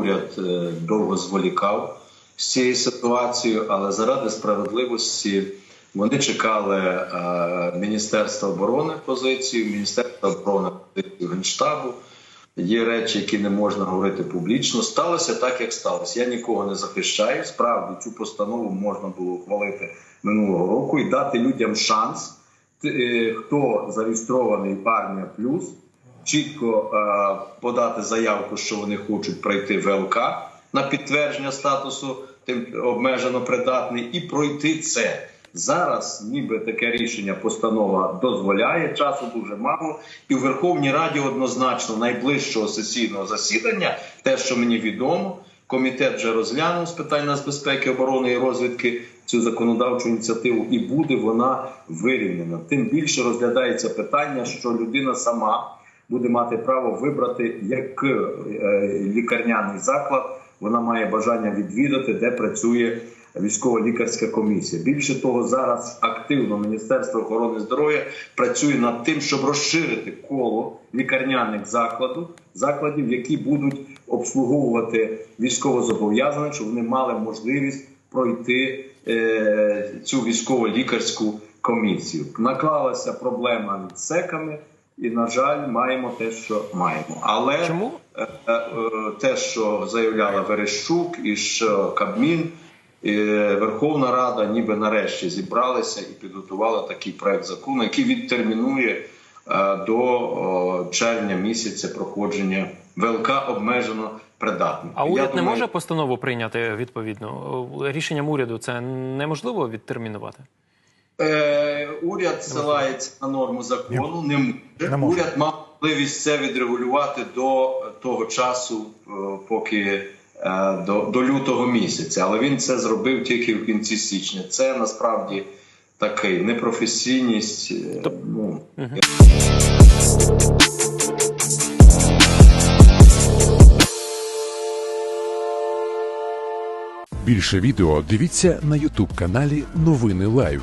уряд е, довго зволікав з цією ситуацією, але заради справедливості вони чекали е, Міністерства оборони позицію, Міністерства оборони позицію Генштабу. Є речі, які не можна говорити публічно. Сталося так, як сталося. Я нікого не захищаю. Справді цю постанову можна було ухвалити минулого року і дати людям шанс, е, хто зареєстрований в армія плюс, чітко е, подати заявку, що вони хочуть пройти ВЛК на підтвердження статусу тим обмежено придатний, і пройти це. Зараз ніби таке рішення постанова дозволяє, часу дуже мало, і в Верховній Раді однозначно найближчого сесійного засідання, те, що мені відомо, комітет вже розглянув з питань нацбезпеки, оборони і розвідки цю законодавчу ініціативу, і буде вона вирівнена. Тим більше розглядається питання, що людина сама буде мати право вибрати, як е, лікарняний заклад вона має бажання відвідати, де працює військово-лікарська комісія. Більше того, зараз активно Міністерство охорони здоров'я працює над тим, щоб розширити коло лікарняних закладів, закладів, які будуть обслуговувати військовозобов'язаних, щоб вони мали можливість пройти е, цю військово-лікарську комісію. Наклалася проблема з секами. І на жаль, маємо те, що маємо. Але Чому? е, е, те, що заявляла Верещук, і що Кабмін, і Верховна Рада, ніби нарешті зібралися і підготували такий проект закону, який відтермінує е, до червня місяця проходження ВЛК обмежено придатних. А Я уряд не думаю, може постанову прийняти відповідно. Рішенням уряду це неможливо відтермінувати. Е, уряд ссилається на норму закону, не може. Не може. Уряд мав можливість це відрегулювати до того часу, е, поки е, до, до лютого місяця. Але він це зробив тільки в кінці січня. Це насправді такий непрофесійність. Тоб- Ну, Більше відео дивіться на Ютуб каналі Новини Лайв.